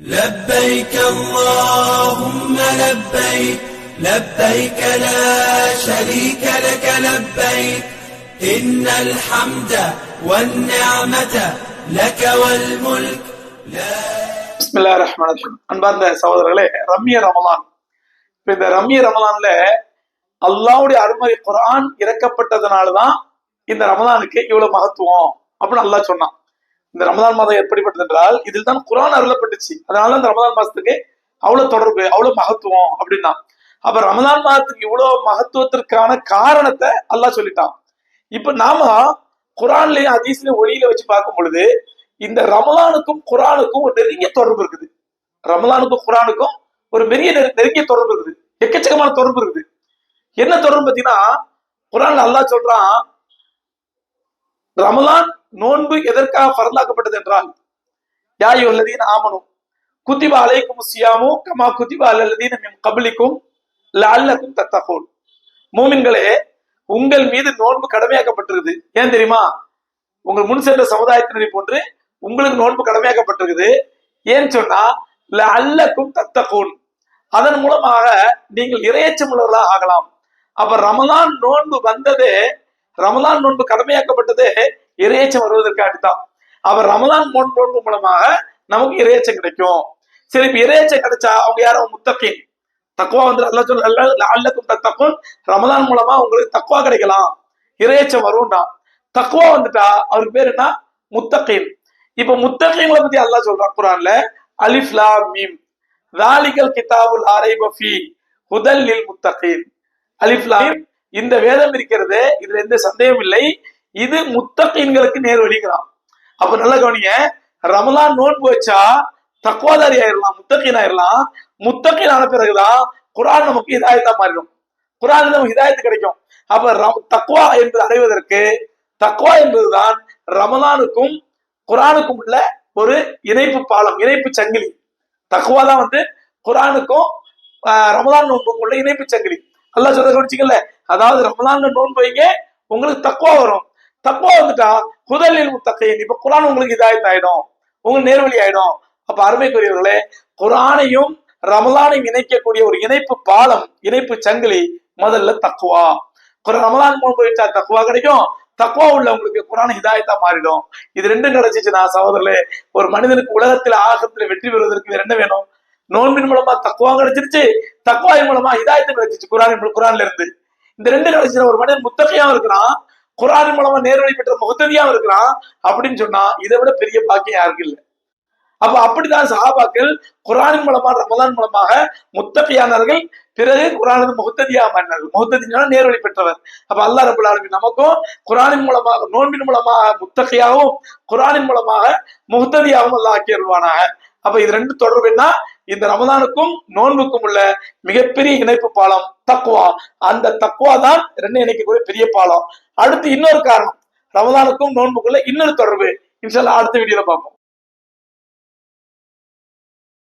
لبيك اللهم لبيك لبيك لا شريك لك لبيك إن الحمد والنعمة لك والملك لا பிஸ்மில்லா ரஹ்மான் ரஹீம் அன்பார்ந்த சகோதரர்களே ரம்ய ரமலான் இப்ப இந்த ரம்ய ரமலான்ல அல்லாவுடைய அருமறை குர்ஆன் இறக்கப்பட்டதுனாலதான் இந்த ரமலானுக்கு இவ்வளவு மகத்துவம் அப்படின்னு அல்லாஹ் சொன்னான் இந்த ரமதான் மாதம் எப்படிப்பட்டது என்றால் இதில் தான் குரான் அருளப்பட்டுச்சு. அதனால இந்த ரமதான் மாசத்துக்கு அவ்வளவு தொடர்பு அவ்வளவு மகத்துவம் அப்படின்னா. அப்ப ரமதான் மாதத்துக்கு இவ்வளவு மகத்துவத்திற்கான காரணத்தை அல்லாஹ் சொல்லிட்டான். இப்ப நாம குரான்லயும் ஹதீஸ்லயும் ஒளியில வச்சு பார்க்கும் பொழுது இந்த ரமலானுக்கும் குரானுக்கும் ஒரு நெருங்கிய தொடர்பு இருக்குது. ரமலானுக்கும் குரானுக்கும் ஒரு பெரிய நெருங்கிய தொடர்பு இருக்குது. எக்கச்சக்கமான தொடர்பு இருக்குது. என்ன தொடர்பு பார்த்தீங்கன்னா குரான்ல அல்லாஹ் சொல்றான் ரமலான் நோன்பு எதற்காக பரந்தாக்கப்பட்டது என்றால் யாயோ அல்லதீன் ஆமனும் குத்திபா அலைக்கும் சியாமோ கமா குத்திபா அல்லதீன் மின் கபலிக்கும் லல்லக்கும் தத்தகோல் மூமின்களே உங்கள் மீது நோன்பு கடமையாக்கப்பட்டிருக்குது. ஏன் தெரியுமா? உங்கள் முன் சென்ற சமுதாயத்தினரை போன்று உங்களுக்கு நோன்பு கடமையாக்கப்பட்டிருக்குது. ஏன்னு சொன்னா அல்லக்கும் தத்தகூன். அதன் மூலமாக நீங்கள் இரையச்சம் உள்ளவர்களாக ஆகலாம். அப்ப ரமதான் நோன்பு வந்ததே ரமதான் நோன்பு கடமையாக்கப்பட்டதே இறையச்சம் வருவதற்காக தான் அவர் ரமதான் நோன்பு மூலமாக நமக்கு இறையச்சம் கிடைக்கும். சரி இப்ப இறையச்சம் கிடைச்சா அவங்க யாரும் முத்தக்கின் தக்குவா வந்து அல்ல சொல்ல அல்லக்கும் தத்தக்கும் ரமதான் மூலமா உங்களுக்கு தக்குவா கிடைக்கலாம். இறையச்சம் வரும்டா. தக்குவா வந்துட்டா அவருக்கு பேர் என்ன? முத்தக்கின் இப்ப முத்தகீன்களை பத்தி அல்லாஹ் சொல்றான் குரான்ல அலிஃப்லா மீம். தாலிகல் கிதாபுல் ஆரைப ஃபீ ஹுதல் லில் முத்தகீன். இந்த வேதம் இருக்கிறது இதுல எந்த சந்தேகம் இல்லை. இது முத்தகீன்களுக்கு நேர் வழிங்கிறான். அப்ப நல்லா கவனிங்க ரமலான் நோன்பு வச்சா தக்குவாதாரி ஆயிரலாம் முத்தகீன் ஆயிரலாம். முத்தகீன் ஆன பிறகுதான் குரான் நமக்கு இதாயத்தா மாறிடும். குரான் நமக்கு இதாயத்து கிடைக்கும். அப்ப ரம்- தக்வா என்பது அடைவதற்கு தக்குவா என்பதுதான் ரமலானுக்கும் குரானுக்கும் உள்ள ஒரு இணைப்பு பாலம் இணைப்பு சங்கிலி. தக்குவா தான் வந்து குரானுக்கும் ரமலான் நோன்புக்கும் உள்ள இணைப்பு சங்கிலி. நல்லா சொல்ற கவனிச்சிக்கல அதாவது ரமலான் நோன்பு வைங்க உங்களுக்கு தக்குவா வரும். தக்குவா வந்துட்டா குதலில் முத்தகையின். இப்ப குரான் உங்களுக்கு இதாயத்து ஆயிடும் உங்களுக்கு நேர்வழி ஆயிடும். அப்ப அருமைக்குரியவர்களே குரானையும் ரமலானையும் இணைக்கக்கூடிய ஒரு இணைப்பு பாலம் இணைப்பு சங்கிலி முதல்ல தக்குவா ரமலான் மூலம் போயிட்டா தக்குவா கிடைக்கும். தக்குவா உள்ளவங்களுக்கு குரான் ஹிதாயத்தா மாறிடும். இது ரெண்டும் கிடைச்சிச்சுன்னா சகோதரர்களே. ஒரு மனிதனுக்கு உலகத்துல ஆகத்துல வெற்றி பெறுவதற்கு வேற என்ன வேணும்? நோன்பின் மூலமா தக்குவா கிடைச்சிருச்சு. தக்குவாயின் மூலமா இதாயத்தை கிடைச்சிச்சு குரான் குரான்ல இருந்து. இந்த ரெண்டு கிடைச்சிருந்த ஒரு மனிதன் முத்தகையாவும் இருக்கிறான். குரானின் மூலமா நேர்வழி பெற்ற முகத்ததியாவும் இருக்கிறான் அப்படின்னு சொன்னா இதை விட பெரிய பாக்கியம் யாருக்கும் இல்லை. அப்ப அப்படிதான் சஹாபாக்கள் குரானின் மூலமா ரமதான் மூலமாக முத்தகையானார்கள் பிறகு குரானது முகத்ததியா மாறினார்கள். முகத்ததியான நேர்வழி பெற்றவர். அப்ப அல்லாஹ் ரபுல் ஆலமீன் நமக்கும் குரானின் மூலமாக நோன்பின் மூலமாக முத்தகையாகவும் குரானின் மூலமாக முகத்ததியாகவும் அல்லாஹ் ஆக்கியருவானாக அப்ப இது ரெண்டு தொடர்பு என்ன? இந்த ரமதானுக்கும் நோன்புக்கும் உள்ள மிகப்பெரிய இணைப்பு பாலம் தக்குவா அந்த தக்குவா தான் ரெண்டு இணைக்கக்கூடிய பெரிய பாலம். அடுத்து இன்னொரு காரணம். ரமதானுக்கும் நோன்புக்குள்ள இன்னொரு தொடர்பு. இன்ஷால்லா அடுத்த வீடியோல பார்ப்போம்.